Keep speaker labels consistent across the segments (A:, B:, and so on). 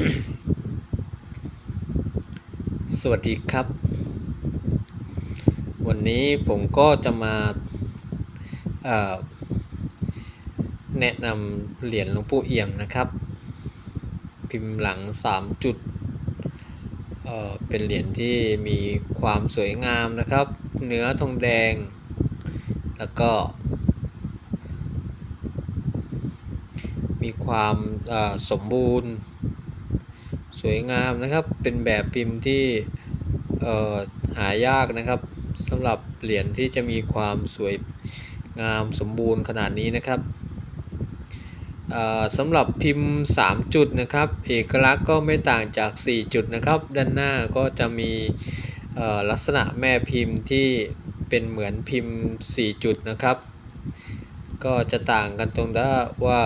A: สวัสดีครับ วันนี้ผมก็จะมาแนะนำเหรียญหลวงปู่เอี่ยมนะครับ พิมพ์หลัง 3 จุดเเป็นเหรียญที่มีความสวยงามนะครับ เนื้อทองแดง แล้วก็ มีความสมบูรณ์ สวยงามนะครับ เป็นแบบพิมพ์ที่หายากนะครับสำหรับเหรียญที่จะมีความสวยงามสมบูรณ์ขนาดนี้นะครับสำหรับพิมพ์ 3 จุดนะครับ เอกลักษณ์ก็ไม่ต่างจาก 4 จุดนะครับ ด้านหน้าก็จะมีลักษณะแม่พิมพ์ที่เป็นเหมือนพิมพ์ 4 จุดนะครับ ก็จะต่างกันตรงที่ว่า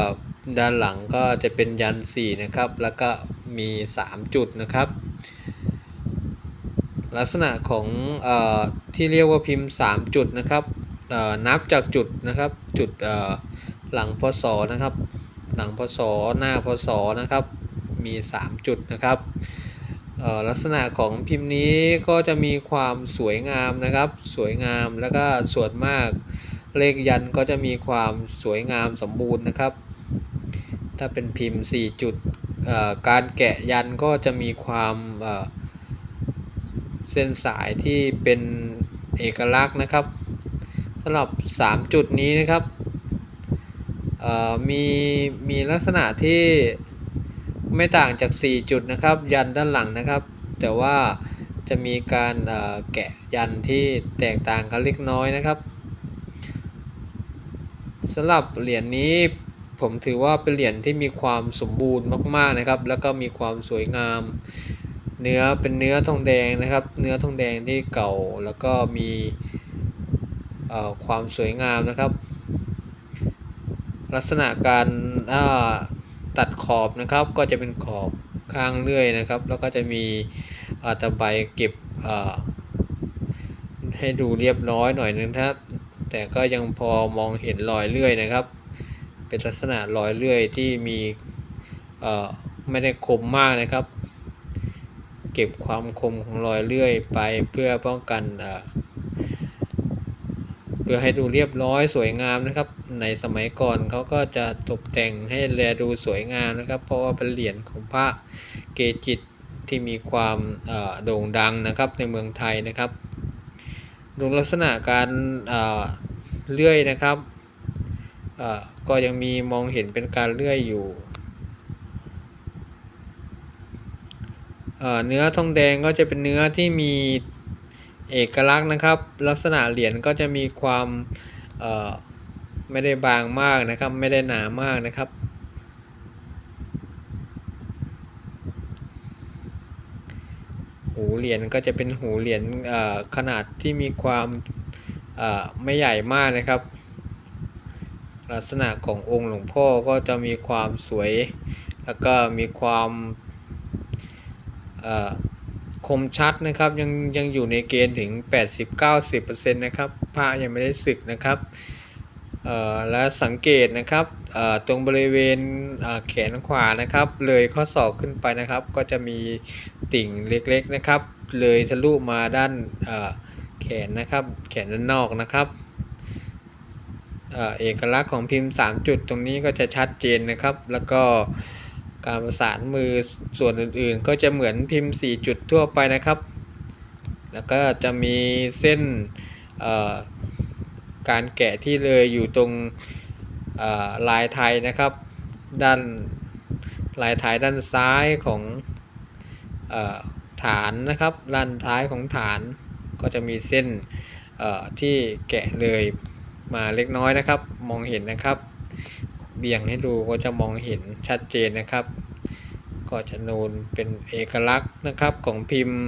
A: ด้านหลังก็จะเป็นยัน 4 นะครับ แล้วก็ มี 3 จุดนะครับ ลักษณะของออที่เรียกว่าพิมพ์ 3 จุดนะครับนับจากจุดนะครับจุดหลังพศนะครับ หลังพศหน้าพศนะครับมี 3 จุดนะครับลักษณะของพิมพ์นี้ก็จะมีความสวยงามนะครับ สวยงามแล้วก็ส่วนมากเลขยันก็จะมีความสวยงามสมบูรณ์นะครับ ถ้าเป็นพิมพ์ 4 จุด การแกะยันก็จะมีความเส้นสายที่เป็นเอกลักษณ์นะครับสำหรับ 3 จุดนี้นะครับมีมีลักษณะที่ไม่ต่างจาก 4 จุดนะครับ ยันด้านหลังนะครับ แต่ว่าจะมีการแกะยันที่แตกต่างกันเล็กน้อยนะครับสำหรับเหรียญนี้ ผมถือว่าเป็นเหรียญที่มีความสมบูรณ์มากๆนะครับ แล้วก็มีความสวยงาม เนื้อเป็นเนื้อทองแดงนะครับ เนื้อทองแดงที่เก่าแล้วก็มีความสวยงามนะครับ ลักษณะการตัดขอบนะครับก็จะเป็นขอบข้างเลื่อยนะครับ แล้วก็จะมีตะไบเก็บให้ดูเรียบร้อยหน่อยนึงครับ แต่ก็ยังพอมองเห็นรอยเลื่อยนะครับ เป็นลักษณะรอยเลื่อยที่มีไม่ได้คมมากนะครับ เก็บความคมของรอยเลื่อยไปเพื่อป้องกันเพื่อให้ดูเรียบร้อยสวยงามนะครับ ในสมัยก่อนเขาก็จะตกแต่งให้แลดูสวยงามนะครับ เพราะว่าเป็นเหรียญของพระเกจิตที่มีความโด่งดังนะครับในเมืองไทยนะครับดูลักษณะการเลื่อยนะครับ ก็ยังมีมองเห็นเป็นการเลื่อยอยู่เนื้อทองแดงก็จะเป็นเนื้อที่มีเอกลักษณ์นะครับ ลักษณะเหรียญก็จะมีความไม่ได้บางมากนะครับ ไม่ได้หนามากนะครับ หูเหรียญก็จะเป็นหูเหรียญขนาดที่มีความไม่ใหญ่มากนะครับ ลักษณะขององค์หลวงพ่อก็จะมีความสวย แล้วก็มีความคมชัดนะครับ ยังยังอยู่ในเกณฑ์ถึง 80-90%นะครับพระยังไม่ได้สึกนะครับและสังเกตนะครับตรงบริเวณแขนขวานะครับ เลยข้อศอกขึ้นไปนะครับ ก็จะมีติ่งเล็กๆนะครับ เลยทะลุมาด้านแขนนะครับ แขนด้านนอกนะครับ เอกลักษณ์ของพิมพ์ 3 จุดตรงนี้ก็จะชัดเจนนะครับ แล้วก็การประสานมือส่วนอื่นๆ ก็จะเหมือนพิมพ์ 4 จุดทั่วไปนะครับ แล้วก็จะมีเส้นการแกะที่เลยอยู่ตรงลายไทยนะครับ ด้านลายไทยด้านซ้ายของฐานนะครับด้านท้ายของฐานก็จะมีเส้นที่แกะเลย มาเล็กน้อยนะครับ มองเห็นนะครับ เบี่ยงให้ดูก็จะมองเห็นชัดเจนนะครับ ก็จะนูนเป็นเอกลักษณ์นะครับของพิมพ์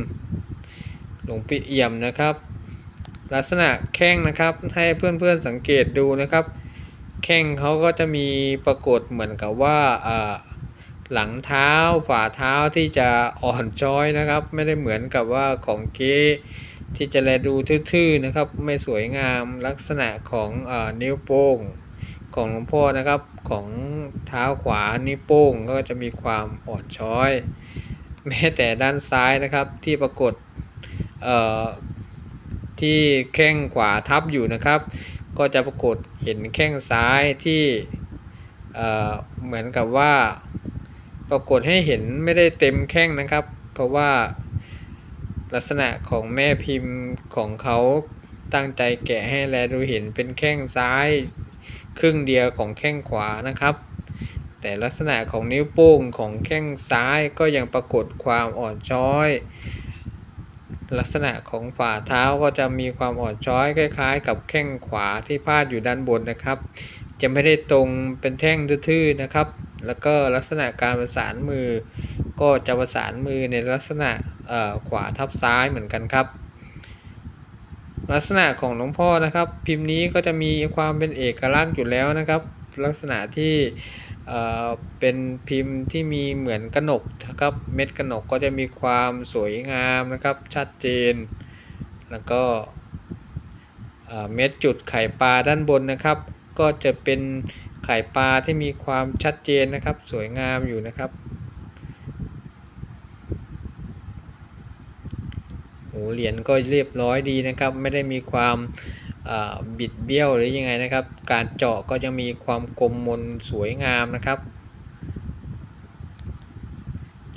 A: หลวงปีเอี่ยมนะครับ ลักษณะแข้งนะครับให้เพื่อนๆสังเกตดูนะครับ แข้งเขาก็จะมีปรากฏเหมือนกับว่าหลังเท้าฝ่าเท้าที่จะอ่อนจ้อยนะครับ ไม่ได้เหมือนกับว่าของเก๊ ที่จะแลดูทื่อๆนะครับ ไม่สวยงามลักษณะของอนิ้วโป้งของหลวงพ่อนะครับของเท้าขวานิ้วโป้งก็จะมีความอ่อนช้อย แม้แต่ด้านซ้ายนะครับที่ปรากฏที่แข้งขวาทับอยู่นะครับ ก็จะปรากฏเห็นแข้งซ้ายที่เอ่อเหมือนกับว่า ปรากฏให้เห็นไม่ได้เต็มแข้งนะครับ เพราะว่า ลักษณะของแม่พิมพ์ของเขาตั้งใจแกะให้แลดูเห็นเป็นแข้งซ้าย ครึ่งเดียวของแข้งขวานะครับ แต่ลักษณะของนิ้วโป้งของแข้งซ้ายก็ยังปรากฏความอ่อนช้อย ลักษณะของฝ่าเท้าก็จะมีความอ่อนช้อยคล้ายๆ กับแข้งขวาที่พาดอยู่ด้านบนนะครับ จะไม่ได้ตรงเป็นแท่งทื่อๆนะครับ แล้วก็ลักษณะการประสานมือก็จะประสานมือในลักษณะ ขวาทับซ้ายเหมือนกันครับ ลักษณะของหลวงพ่อนะครับ พิมพ์นี้ก็จะมีความเป็นเอกลักษณ์อยู่แล้วนะครับ ลักษณะที่เป็นพิมพ์ที่มีเหมือนกระหนกนะครับ เม็ดกระหนกก็จะมีความสวยงามนะครับ ชัดเจน แล้วก็เม็ดจุดไข่ปลาด้านบนนะครับ ก็จะเป็นไข่ปลาที่มีความชัดเจนนะครับ สวยงามอยู่นะครับ หูเหรียญก็เรียบร้อยดีนะครับ ไม่ได้มีความบิดเบี้ยวหรือยังไงนะครับ การเจาะก็จะมีความกลมมนสวยงามนะครับ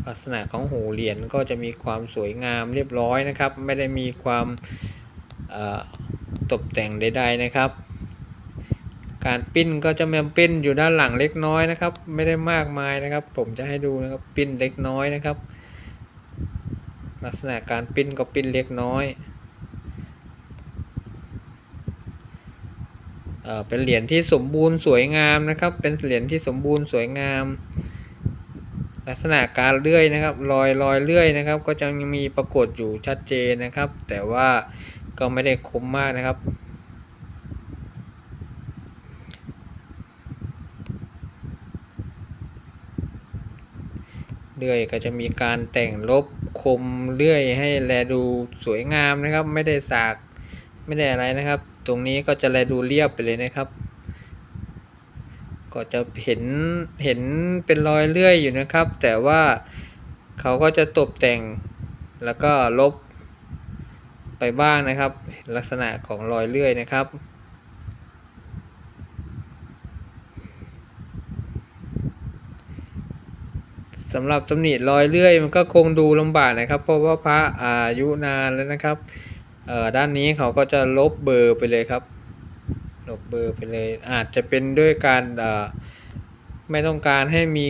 A: ลักษณะของหูเหรียญก็จะมีความสวยงามเรียบร้อยนะครับ ไม่ได้มีความตกแต่งใด ๆนะครับ การปิ้นก็จะมีปิ้นอยู่ด้านหลังเล็กน้อยนะครับ ไม่ได้มากมายนะครับ ผมจะให้ดูนะครับปิ้นเล็กน้อยนะครับ ลักษณะการปิ้นก็ปิ้นเล็กน้อยเออเป็นเหรียญที่สมบูรณ์สวยงามนะครับ เป็นเหรียญที่สมบูรณ์สวยงาม ลักษณะการเลื่อยนะครับ รอยรอยเลื่อยนะครับ ก็จะยังมีปรากฏอยู่ชัดเจนนะครับ แต่ว่าก็ไม่ได้คมมากนะครับเลื่อยก็จะมีการแต่งลบ คมเลื่อยให้แลดูสวยงามนะครับ ไม่ได้สากไม่ได้อะไรนะครับ ตรงนี้ก็จะแลดูเรียบไปเลยนะครับ ก็จะเห็นเห็นเป็นรอยเลื่อยอยู่นะครับ แต่ว่าเขาก็จะตกแต่งแล้วก็ลบไปบ้างนะครับ ลักษณะของรอยเลื่อยนะครับ สำหรับตำหนิรอยเลื่อยมันก็คงดูลำบากนะครับ เพราะว่าพระอายุนานแล้วนะครับด้านนี้เขาก็จะลบเบอร์ไปเลยครับ ลบเบอร์ไปเลย อาจจะเป็นด้วยการไม่ต้องการให้มี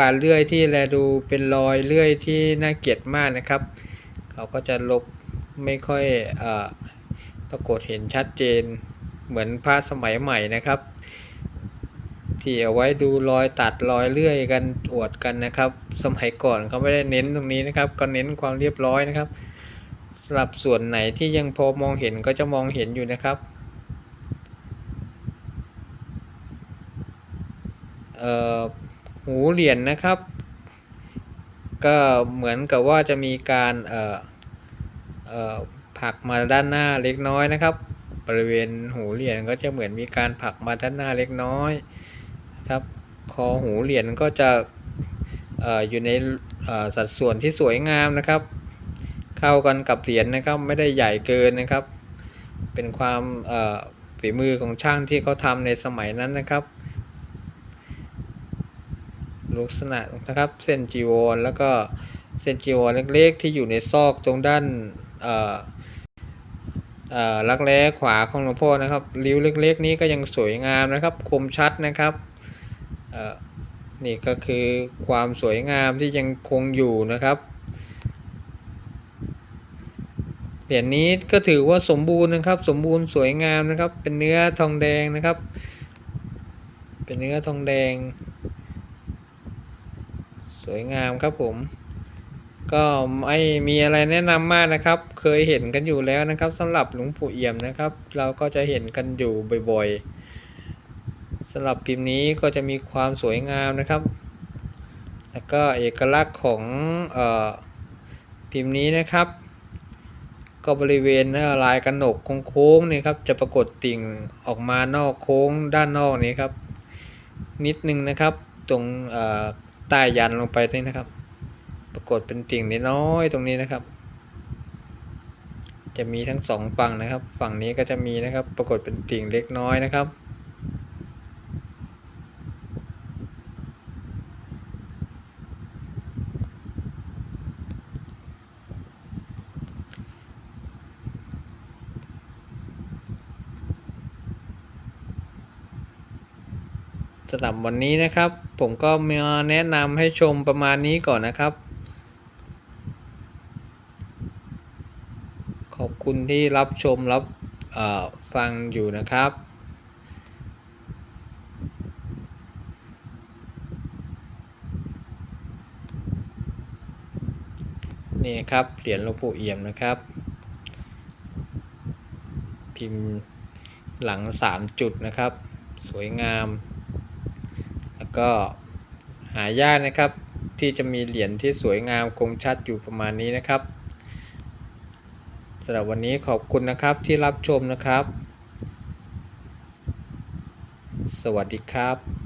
A: การเลื่อยที่แลดูเป็นรอยเลื่อยที่น่าเกลียดมากนะครับ เขาก็จะลบไม่ค่อยอปรากฏเห็นชัดเจนเหมือนพระสมัยใหม่นะครับ ที่เอาไว้ดูรอยตัดรอยเลื่อยกันอวดกันนะครับ สมัยก่อนเขาไม่ได้เน้นตรงนี้นะครับ ก็เน้นความเรียบร้อยนะครับสำหรับส่วนไหนที่ยังพอมองเห็นก็จะมองเห็นอยู่นะครับหูเหรียญนะครับ ก็เหมือนกับว่าจะมีการผักมาด้านหน้าเล็กน้อยนะครับ บริเวณหูเหรียญก็จะเหมือนมีการผักมาด้านหน้าเล็กน้อย ครับ คอหูเหรียญก็จะออยู่ในสัดส่วนที่สวยงามนะครับ เข้ากันกับเหรียญนะครับ ไม่ได้ใหญ่เกินนะครับ เป็นความฝีมือของช่างที่เขาทำในสมัยนั้นนะครับลักษณะนะครับเส้นจีวรแล้วก็เส้นจีวรเล็กๆ ที่อยู่ในซอกตรงด้านเอ่อเอ่อรักแร้ขวาของหลวงพ่อนะครับ ริ้วเล็กๆ นี้ก็ยังสวยงามนะครับ คมชัดนะครับ นี่ก็คือความสวยงามที่ยังคงอยู่นะครับเหรียญนี้ก็ถือว่าสมบูรณ์นะครับ สมบูรณ์สวยงามนะครับ เป็นเนื้อทองแดงนะครับ เป็นเนื้อทองแดง สวยงามครับผม ก็ไม่มีอะไรแนะนำมากนะครับ เคยเห็นกันอยู่แล้วนะครับสำหรับหลวงปู่เอี่ยมนะครับ เราก็จะเห็นกันอยู่บ่อยๆ สำหรับพิมพ์นี้ก็จะมีความสวยงามนะครับ แล้วก็เอกลักษณ์ของออพิมพ์นี้นะครับ ก็บริเวณลายกระหนกโค้งๆนี่ครับจะปรากฏติ่งออกมานอกโค้งด้านนอกนี้ครับ นิดนึงนะครับตรงใต้ยันลงไปนี่นะครับ ปรากฏเป็นติ่งน้อยตรงนี้นะครับ จะมีทั้งสองฝั่งนะครับ ฝั่งนี้ก็จะมีนะครับ ปรากฏเป็นติ่งเล็กน้อยนะครับำหรับวันนี้นะครับ ผมก็มาแนะนำให้ชมประมาณนี้ก่อนนะครับ ขอบคุณที่รับชมรับฟังอยู่นะครับ นี่ครับเหรียญหลวงปู่เอี่ยมนะครับ พิมพ์หลังสามจุดนะครับ สวยงาม ก็หายากนะครับ ที่จะมีเหรียญที่สวยงามคมชัดอยู่ประมาณนี้นะครับสำหรับวันนี้ขอบคุณนะครับที่รับชมนะครับ สวัสดีครับ